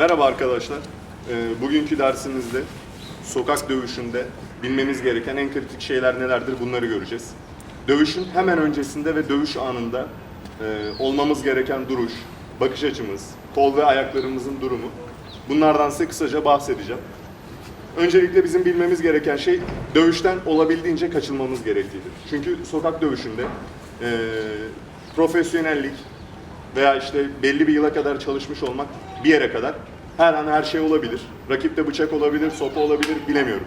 Merhaba arkadaşlar. Ee, bugünkü dersimizde sokak dövüşünde bilmemiz gereken en kritik şeyler nelerdir bunları göreceğiz. Dövüşün hemen öncesinde ve dövüş anında e, olmamız gereken duruş, bakış açımız, kol ve ayaklarımızın durumu. Bunlardan size kısaca bahsedeceğim. Öncelikle bizim bilmemiz gereken şey dövüşten olabildiğince kaçınmamız gerektiğidir. Çünkü sokak dövüşünde e, profesyonellik veya işte belli bir yıla kadar çalışmış olmak bir yere kadar her an her şey olabilir. Rakipte bıçak olabilir, sopa olabilir bilemiyorum.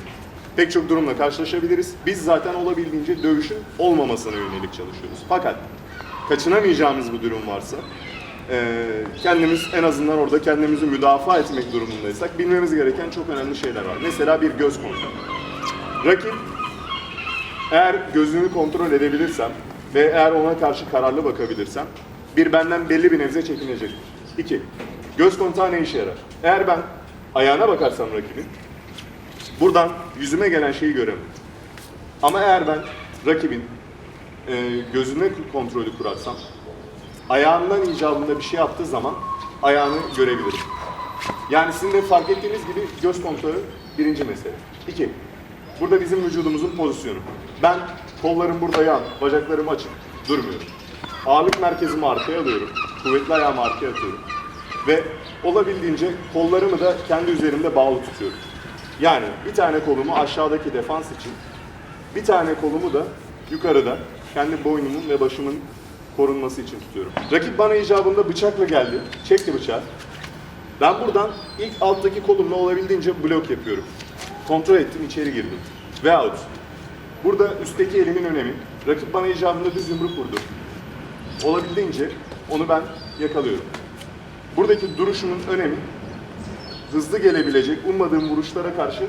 Pek çok durumla karşılaşabiliriz. Biz zaten olabildiğince dövüşün olmamasına yönelik çalışıyoruz. Fakat kaçınamayacağımız bir durum varsa kendimiz en azından orada kendimizi müdafaa etmek durumundaysak bilmemiz gereken çok önemli şeyler var. Mesela bir göz kontrolü. Rakip eğer gözünü kontrol edebilirsem ve eğer ona karşı kararlı bakabilirsem bir benden belli bir nebze çekinecektir. İki, göz kontağı ne işe yarar? Eğer ben ayağına bakarsam rakibin buradan yüzüme gelen şeyi göremem. Ama eğer ben rakibin e, gözüne kontrolü kurarsam ayağından icabında bir şey yaptığı zaman ayağını görebilirim. Yani sizin de fark ettiğiniz gibi göz kontrolü birinci mesele. İki, burada bizim vücudumuzun pozisyonu. Ben kollarım burada yan, bacaklarım açık, durmuyorum. Ağırlık merkezimi arkaya alıyorum, kuvvetli ayağımı arkaya atıyorum. Ve olabildiğince kollarımı da kendi üzerimde bağlı tutuyorum. Yani bir tane kolumu aşağıdaki defans için, bir tane kolumu da yukarıda kendi boynumun ve başımın korunması için tutuyorum. Rakip bana icabında bıçakla geldi, çekti bıçağı. Ben buradan ilk alttaki kolumla olabildiğince blok yapıyorum. Kontrol ettim, içeri girdim. Veyahut burada üstteki elimin önemi. Rakip bana icabında düz yumruk vurdu. Olabildiğince onu ben yakalıyorum. Buradaki duruşumun önemi hızlı gelebilecek ummadığım vuruşlara karşı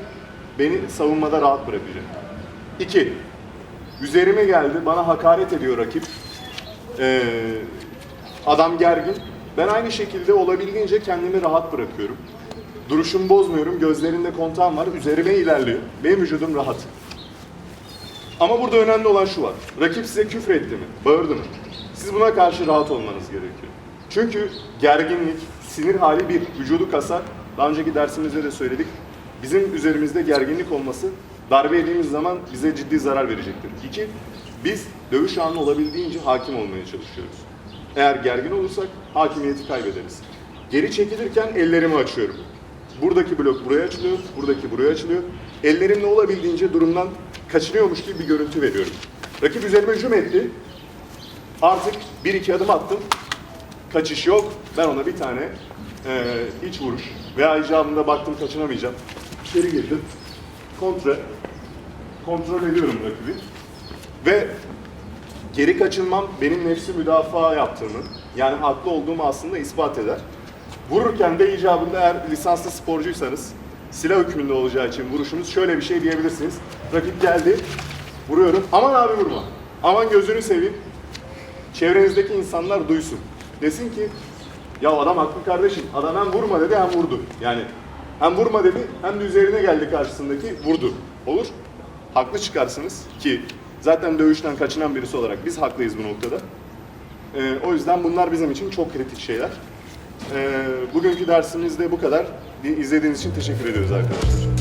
beni savunmada rahat bırakacak. İki, üzerime geldi, bana hakaret ediyor rakip. Ee, adam gergin. Ben aynı şekilde olabildiğince kendimi rahat bırakıyorum. Duruşumu bozmuyorum, gözlerinde kontağım var, üzerime ilerliyor. Benim vücudum rahat. Ama burada önemli olan şu var. Rakip size küfür etti mi, bağırdı mı? Siz buna karşı rahat olmanız gerekiyor. Çünkü gerginlik, sinir hali bir, vücudu kasar. Daha önceki dersimizde de söyledik. Bizim üzerimizde gerginlik olması darbe yediğimiz zaman bize ciddi zarar verecektir. İki, biz dövüş anı olabildiğince hakim olmaya çalışıyoruz. Eğer gergin olursak hakimiyeti kaybederiz. Geri çekilirken ellerimi açıyorum. Buradaki blok buraya açılıyor, buradaki buraya açılıyor. Ellerimle olabildiğince durumdan kaçınıyormuş gibi bir görüntü veriyorum. Rakip üzerime hücum etti. Artık bir iki adım attım. Kaçış yok. Ben ona bir tane eee iç vuruş veya icabında baktım kaçınamayacağım. İçeri girdim. Kontrol. Kontrol ediyorum rakibi. Ve geri kaçınmam benim nefsi müdafaa yaptığımı, yani haklı olduğumu aslında ispat eder. Vururken de icabında eğer lisanslı sporcuysanız, silah hükmünde olacağı için vuruşunuz şöyle bir şey diyebilirsiniz. Rakip geldi, vuruyorum. Aman abi vurma. Aman gözünü seveyim. Çevrenizdeki insanlar duysun. Desin ki, ya adam haklı kardeşim, adam hem vurma dedi hem vurdu. Yani hem vurma dedi hem de üzerine geldi karşısındaki vurdu. Olur. Haklı çıkarsınız ki zaten dövüşten kaçınan birisi olarak biz haklıyız bu noktada. Ee, o yüzden bunlar bizim için çok kritik şeyler. Ee, bugünkü dersimiz de bu kadar. İzlediğiniz için teşekkür ediyoruz arkadaşlar.